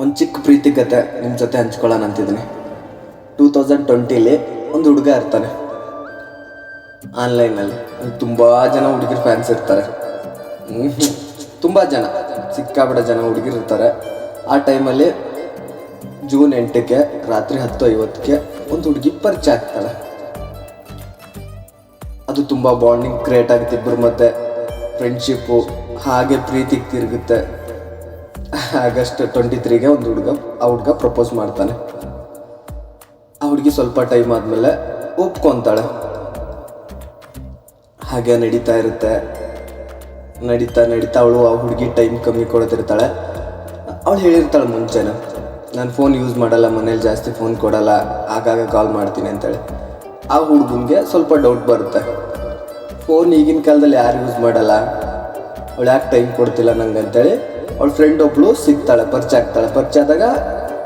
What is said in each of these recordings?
ಒಂದು ಚಿಕ್ಕ ಪ್ರೀತಿ ಕತೆ ನಿಮ್ಮ ಜೊತೆ ಹಂಚ್ಕೊಳ್ಳೋಣ ಅಂತಿದ್ದೀನಿ. ಟೂ ತೌಸಂಡ್ ಟ್ವೆಂಟಿಲಿ ಒಂದು ಹುಡುಗ ಇರ್ತಾನೆ. ಆನ್ಲೈನಲ್ಲಿ ತುಂಬ ಜನ ಹುಡುಗಿರು ಫ್ಯಾನ್ಸ್ ಇರ್ತಾರೆ. ತುಂಬ ಜನ. ಸಿಕ್ಕಾಪಟ್ಟೆ ಜನ ಹುಡುಗಿರು ಇರ್ತಾರೆ. ಆ ಟೈಮಲ್ಲಿ ಜೂನ್ ಎಂಟಕ್ಕೆ, ರಾತ್ರಿ ಹತ್ತು ಐವತ್ತಕ್ಕೆ ಒಂದು ಹುಡುಗಿ ಪರಿಚಯ ಆಗ್ತಾಳೆ. ಅದು ತುಂಬ ಬಾಂಡಿಂಗ್ ಕ್ರಿಯೇಟ್ ಆಗುತ್ತೆ ಇಬ್ಬರು ಮತ್ತೆ. ಫ್ರೆಂಡ್ಶಿಪ್ಪು ಹಾಗೆ ಪ್ರೀತಿಗೆ ತಿರುಗುತ್ತೆ. ಆಗಸ್ಟ್ ಟ್ವೆಂಟಿ ತ್ರೀಗೆ ಒಂದು ಹುಡುಗ, ಆ ಹುಡುಗ ಪ್ರಪೋಸ್ ಮಾಡ್ತಾನೆ. ಆ ಹುಡುಗಿ ಸ್ವಲ್ಪ ಟೈಮ್ ಆದಮೇಲೆ ಒಪ್ಕೊತಾಳೆ. ಹಾಗೆ ನಡೀತಾ ಇರುತ್ತೆ. ನಡೀತಾ ನಡೀತಾ ಅವಳು ಆ ಹುಡುಗಿ ಟೈಮ್ ಕಮ್ಮಿ ಕೊಡ್ತಿರ್ತಾಳೆ ಅವಳು ಹೇಳಿರ್ತಾಳೆ ಮುಂಚೆನೆ, ನಾನು ಫೋನ್ ಯೂಸ್ ಮಾಡಲ್ಲ, ಮನೇಲಿ ಜಾಸ್ತಿ ಫೋನ್ ಕೊಡಲ್ಲ, ಆಗಾಗ ಕಾಲ್ ಮಾಡ್ತೀನಿ ಅಂತೇಳಿ. ಆ ಹುಡುಗನಿಗೆ ಸ್ವಲ್ಪ ಡೌಟ್ ಬರುತ್ತೆ. ಫೋನ್ ಈಗಿನ ಕಾಲದಲ್ಲಿ ಯಾರು ಯೂಸ್ ಮಾಡಲ್ಲ? ಅವಳು ಯಾಕೆ ಟೈಮ್ ಕೊಡ್ತಿಲ್ಲ ನಂಗೆ ಅಂತೇಳಿ ಅವಳ ಫ್ರೆಂಡ್ ಒಬ್ಳು ಸಿಗ್ತಾಳೆ ಪರಿಚಯ ಆಗ್ತಾಳೆ ಪರಿಚಯ ಆದಾಗ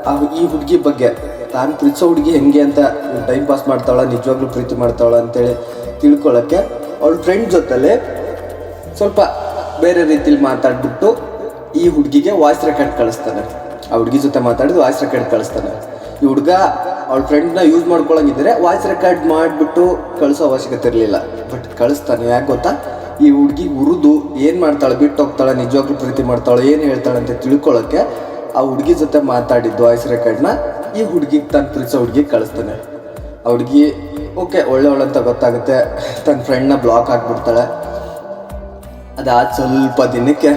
ಆ ಈ ಹುಡುಗಿ ಬಗ್ಗೆ, ತಾನು ಪ್ರೀತಿಸೋ ಹುಡುಗಿ ಹೆಂಗೆ ಅಂತ ಟೈಮ್ ಪಾಸ್ ಮಾಡ್ತಾಳ ನಿಜವಾಗ್ಲೂ ಪ್ರೀತಿ ಮಾಡ್ತಾಳ ಅಂತೇಳಿ ತಿಳ್ಕೊಳ್ಳೋಕ್ಕೆ ಅವಳ ಫ್ರೆಂಡ್ ಜೊತೆಲಿ ಸ್ವಲ್ಪ ಬೇರೆ ರೀತಿಲಿ ಮಾತಾಡ್ಬಿಟ್ಟು ಈ ಹುಡುಗಿಗೆ ವಾಯ್ಸ್ ರೆಕಾರ್ಡ್ ಕಳಿಸ್ತಾನೆ. ಆ ಹುಡುಗಿ ಜೊತೆ ಮಾತಾಡಿದ್ದು ವಾಯ್ಸ್ ರೆಕಾರ್ಡ್ ಕಳಿಸ್ತಾನೆ. ಈ ಹುಡುಗ ಅವಳ ಫ್ರೆಂಡ್ನ ಯೂಸ್ ಮಾಡ್ಕೊಳಂಗಿದ್ರೆ ವಾಯ್ಸ್ ರೆಕಾರ್ಡ್ ಮಾಡಿಬಿಟ್ಟು ಕಳಿಸೋ ಅವಶ್ಯಕತೆ ಇರಲಿಲ್ಲ. ಬಟ್ ಕಳಿಸ್ತಾನೆ, ಯಾಕೆ ಗೊತ್ತಾ? ಈ ಹುಡುಗಿ ಉರಿದು ಏನು ಮಾಡ್ತಾಳೆ, ಬಿಟ್ಟು ಹೋಗ್ತಾಳೆ, ನಿಜವಾಗ್ಲೂ ಪ್ರೀತಿ ಮಾಡ್ತಾಳೆ, ಏನು ಹೇಳ್ತಾಳೆ ಅಂತ ತಿಳ್ಕೊಳ್ಳೋಕ್ಕೆ ಆ ಹುಡುಗಿ ಜೊತೆ ಮಾತಾಡಿದ್ದು ವಾಯ್ಸ್ ರೆಕಾರ್ಡ್ನ ಈ ಹುಡುಗಿಗೆ ತನ್ನ ಪ್ರೀತಿಸೋ ಹುಡುಗಿಗೆ ಕಳಿಸ್ತಾನೆ. ಆ ಹುಡುಗಿ, ಓಕೆ ಒಳ್ಳೆ ಅಂತ ಗೊತ್ತಾಗುತ್ತೆ. ತನ್ನ ಫ್ರೆಂಡ್ನ ಬ್ಲಾಕ್ ಹಾಕ್ಬಿಡ್ತಾಳೆ. ಅದಾದ ಸ್ವಲ್ಪ ದಿನಕ್ಕೆ